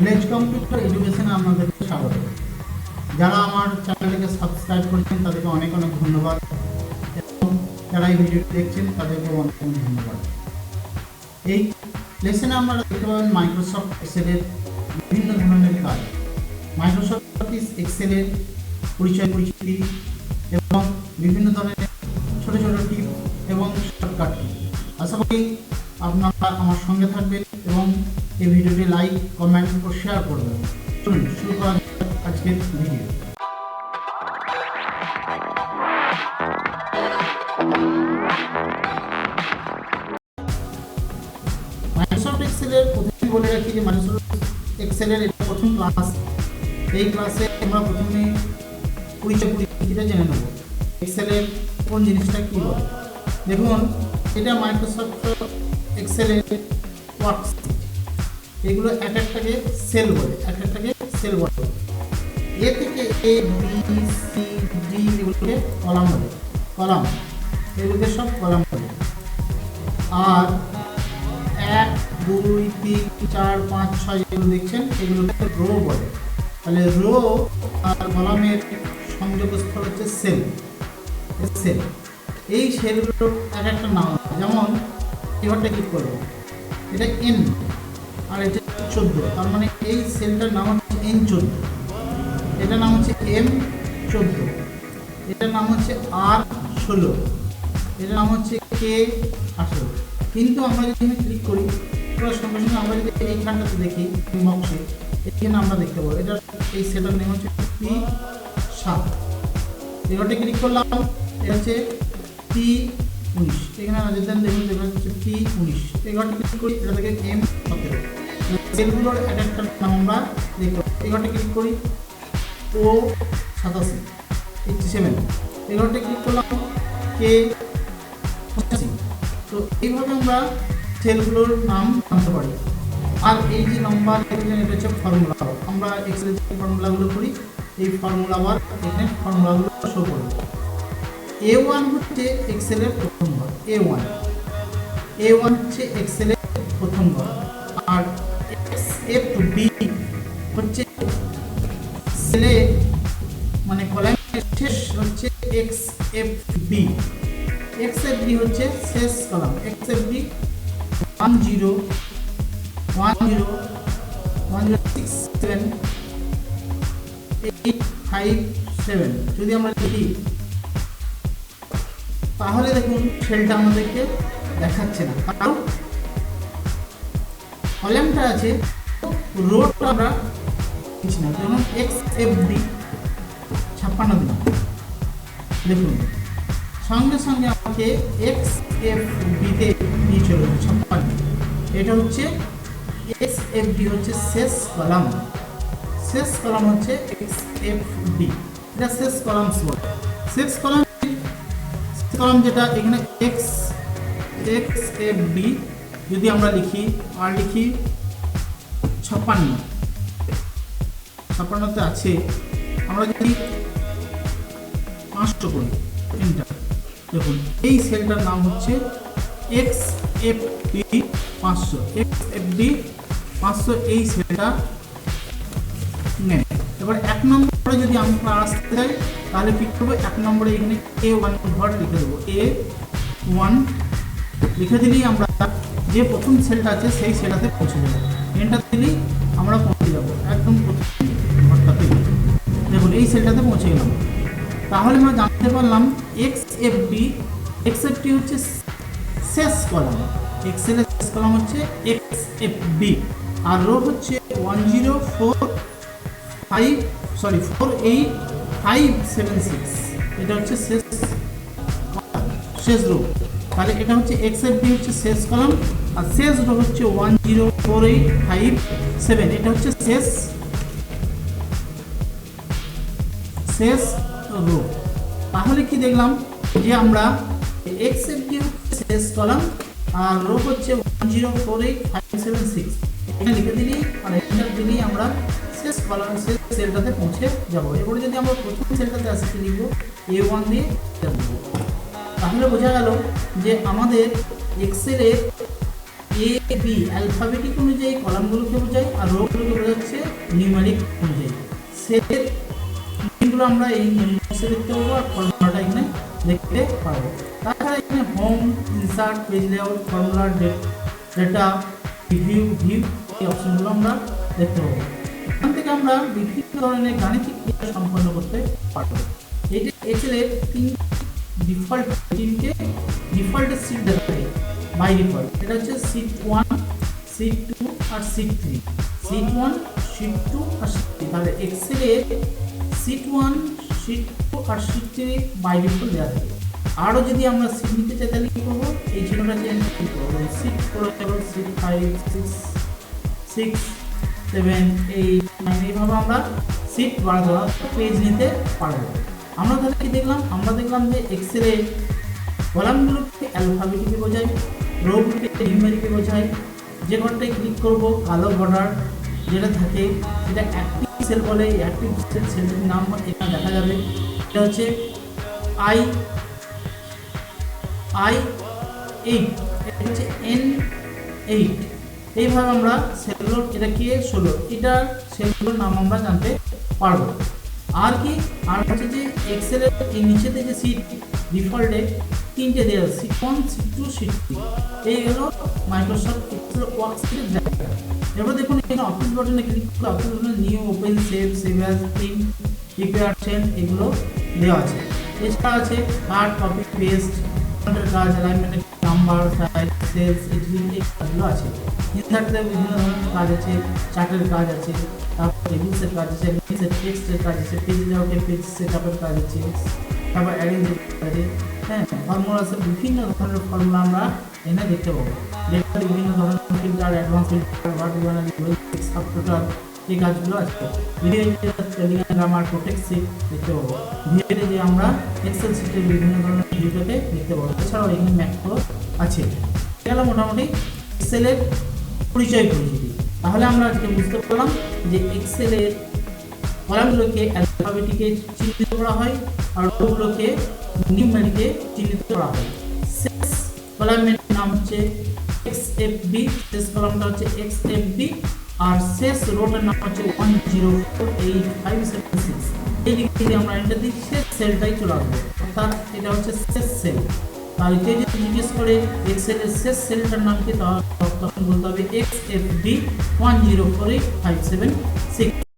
Village computer এডুকেশনে আপনাদেরকে স্বাগত। যারা আমার চ্যানেলটিকে সাবস্ক্রাইব করেছেন, তাদেরকে অনেক অনেক ধন্যবাদ। এবং যারা এই ভিডিওটি দেখছেন, তাদেরকেও অনেক অনেক ধন্যবাদ। এই লেসনে আমরা দেখতে পাবেন মাইক্রোসফট এক্সেলের বিভিন্ন ধরনের কাজ। মাইক্রোসফট অফিস এক্সেলের পরিচয় পরিচিতি এবং বিভিন্ন ধরনের ছোট ছোট টিপ এবং শর্টকাট আশা করি আপনারা আমার সঙ্গে থাকবেন এবং এই ভিডিওটি লাইক কমেন্ট ও শেয়ার করবেন। চলুন, শুরু করা আজকের ভিডিও মাইক্রোসফট এক্সেলের প্রথমে বলে রাখি যে মাইক্রোসফট এক্সেলের এটা প্রথম ক্লাস এই ক্লাসে আমরা প্রথমে পরিচয় পরিচিতিটা জেনে নেব। এক্সেলের কোন জিনিসটা কী বলে? দেখুন, এটা মাইক্রোসফট এক্সেলের ওয়ার্কস এগুলো এক একটাকে সেল বলে, এক একটাকে সেল বলে। এ থেকে এ, বি, সি, ডি এগুলোকে কলাম বলে, কলাম। এগুলোকে সব কলাম বলে। আর এক, দুই, তিন, চার, পাঁচ, ছয় যেগুলো দেখছেন, এগুলোকে রো বলে। তাহলে রো আর কলামের সংযোগস্থল হচ্ছে সেল সেল এই সেলগুলো এক একটা নাম যেমন, এবারটা কি করব? এটা এন আর এটা চোদ্দ। তার মানে এই সেলটার নাম হচ্ছে এন চোদ্দ। এটার নাম হচ্ছে এম চোদ্দ। এটার নাম হচ্ছে আর ষোলো। এটার নাম হচ্ছে কে আঠেরো। কিন্তু আমরা যদি এখানে ক্লিক করি তার সঙ্গে সঙ্গে আমরা যদি এইখানটাতে দেখি বক্সে এখানে আমরা দেখতে পাবো। এটা এই সেটার নেম হচ্ছে পি সাত। এবারটা ক্লিক করলাম, এটা হচ্ছে পি উনিশ। এখানে আমরা যদি দেখুন এটা হচ্ছে পি উনিশ। এগারোটা ক্লিক করি? এটা থেকে এম সতেরো। সেলগুলোর এক একটা নাম আমরা পাবো এগারোটা ক্লিক করি? ও সাতাশি। এইটটি সেভেন এগারোটা ক্লিক করলাম কে পঁচাশি। তো এইভাবে আমরা সেলগুলোর নাম জানতে পারি। আর এই যে নাম্বার এটা হচ্ছে ফর্মুলা আমরা এক্সেলের ফর্মুলাগুলো করি, এই ফর্মুলা আবার এখানে ফর্মুলাগুলো শো করবে। এ ওয়ান হচ্ছে এক্সেলের প্রথম ঘর এ ওয়ান এ ওয়ান হচ্ছে এক্সেলের প্রথম ঘর আর এক্স এফ বি হচ্ছে সেলে মানে কলামের শেষ হচ্ছে X F B X F B হচ্ছে শেষ column X F B one zero one zero one zero six seven eight five seven যদি আমরা লিখি তাহলে দেখুন সেলটা আমাদেরকে দেখাচ্ছে না। কারণ কলামটা আছে রোডটা আমরা কিছু না। যেমন এক্স এফ ডি ছাপ্পান্ন দিলাম। দেখুন, সঙ্গে সঙ্গে আমাকে এক্স এফ বিতে নিয়ে চলে ছাপ্পান্ন। এটা হচ্ছে এক্স এফ ডি হচ্ছে শেষ কলাম শেষ কলাম হচ্ছে এক্স এফ ডি এটা শেষ কলাম শেষ কলাম কলাম যেটা এখানে এক্স এক্স এফ ডি যদি আমরা লিখি, আর লিখি ছাপ্পান্ন। ছাপ্পান্নতে আছে, আমরা যদি পাঁচশো করি এন্টার দেখুন, এই সেলটার নাম হচ্ছে এক্স এফ ডি পাঁচশো। এক্স এফ ডি পাঁচশো এই সেলটা নেয় এবার এক নম্বরে যদি আমি আসতে চাই তাহলে কি করব? এক নম্বরে এখানে এ ওয়ান ঘর লিখে দেবো। এ ওয়ান লিখে দিলেই আমরা যে প্রথম সেলটা আছে, সেই সেলটাতে পৌঁছে যাব। এন্টার দিলেই আমরা পৌঁছে যাব। একদম প্রথম ঘরটাতে। দেখুন, এই সেলটাতে পৌঁছে গেলাম। তাহলে আমরা জানতে পারলাম X F B X F T হচ্ছে শেষ কলাম। এক্স এক্সেলের শেষ কলাম হচ্ছে এক্স এফ বি আর রো হচ্ছে one zero four five sorry four eight five এটা হচ্ছে শেষ শেষ রো তাহলে এটা হচ্ছে এক্স এফ বি হচ্ছে শেষ কলাম আর শেষ রো হচ্ছে one zero four eight five seven এটা হচ্ছে শেষ শেষ রো তাহলে কি দেখলাম যে আমরা এক্স এফ ডি শেষ কলাম আর রো হচ্ছে one zero four eight five seven six এখানে লিখে দিলেই আর এন্টার দিলেই আমরা কলাম সেলটাতে পৌঁছে যাব। এবারে যদি আমরা প্রথম সেলটাতে আসি কি লিখব এ ওয়ান দিয়ে তাহলে বোঝা গেল যে আমাদের এক্সেলের এ বি অ্যালফাবেটিক অনুযায়ী কলামগুলোকে বোঝায় আর রোগুলোকে বোঝাচ্ছে নিউমারিক অনুযায়ী। সেলের লিঙ্কগুলো আমরা এই বক্সে দেখতে পাবো আর ফর্মুলাটা এখানে দেখতে পাবো। তাছাড়া এখানে home insert page layout formula data review view এই অপশনগুলো আমরা দেখতে পাবো। এখান থেকে আমরা বিভিন্ন ধরনের গাণিতিক ক্রিয়া সম্পন্ন করতে পারব। এটা এক্সেলের তিন ডিফল্ট তিনটে ডিফল্ট সিট দেখা যায় বাই ডিফল্ট এটা হচ্ছে সিট ওয়ান সিট টু আর sheet three sheet one sheet two আর সিট থ্রি তাহলে এক্সেলের সিট ওয়ান সিট টু আর সিট থ্রি বাই ডিফল্ট দেওয়া থাকে আরও যদি আমরা সিট নিতে চাই, তাহলে কী করব? এই করব। সিট দেবো sheet five six six seven, eight, nine, এইভাবে আমরা সিট বাড়াতে পেজ নিতে পারব আমরা তাহলে কি দেখলাম? আমরা দেখলাম যে এক্সেলে কলামগুলোকে অ্যালফাবেটিকে বোঝায় রোগুলোকে নিউমেরিকে বোঝায় যে ঘরটায় ক্লিক করব, কালো বর্ডার যেটা থাকে, সেটা অ্যাক্টিভ সেল বলে অ্যাক্টিভ সেল সেলটির নাম এখানে দেখা যাবে। এটা হচ্ছে আই আই এইট এটা হচ্ছে এন এইট এইভাবে আমরা সেলগুলোর এটা কি? ষোলো। এটার সেলগুলোর নাম আমরা জানতে পারব। আর কি? আর হচ্ছে যে এক্সেলের এই নিচেতে যে সিট ডিফল্টে তিনটে দেওয়া sheet one sheet two sheet three এই হলো মাইক্রোসফট এক্সেল ওয়ার্কশিটের জায়গা। এবার দেখুন এখানে অফিস বাটনে ক্লিক করে অফিস বাটনে new open save save as theme prepare এগুলো দেওয়া আছে। এছাড়া আছে কার্ড কপি পেস্ট কাজ অ্যালাইনমেন্টের নাম্বার সাইজ সেলস এই কাজগুলো আছে। ইনসার্টে বিভিন্ন ধরনের কাজ আছে চার্টের কাজ আছে, তারপর টেবিলসের কাজ আছে টেবিলসের টেক্সটের কাজ আছে পেজ লেআউটের পেজ সেটআপের কাজ আছে, তারপর অ্যারেঞ্জের আছে। হ্যাঁ ফর্মুলাসের বিভিন্ন ধরনের ফর্মুলা আমরা এনে দেখতে পাবো। ডেটার বিভিন্ন ধরনের filter advance filter word total এই কাজগুলো আছে। গ্রামার প্রোটেক্ট সিট দেখতে পাবো। ভিডিওতে যে আমরা এক্সেল সিটের বিভিন্ন ধরনের ভিডিওটাকে দেখতে পাবো। এছাড়াও এখানে ম্যাক্রো আছে। গেল মোটামুটি এক্সেলের পরিচয় পরিচিতি তাহলে আমরা আজকে বুঝতে পারলাম যে এক্সেলের কলামগুলোকে অ্যালফাবেটিকে চিহ্নিত করা হয় আর রোগুলোকে নিউমেরিকে চিহ্নিত করা হয়। শেষ কলামের নাম হচ্ছে এক্স এফ বি শেষ কলামটা হচ্ছে এক্স এফ বি আর শেষ রোটার নাম হচ্ছে one zero four eight five seven six এই দিক থেকে আমরা এন্টার দিই শেষ সেলটাই চলে আসবে। অর্থাৎ এটা হচ্ছে শেষ সেল তাহলে কেউ জিজ্ঞেস করে এক্সেলের শেষ সেলটার নাম কি তখন বলতে হবে X F D one zero four eight five seven six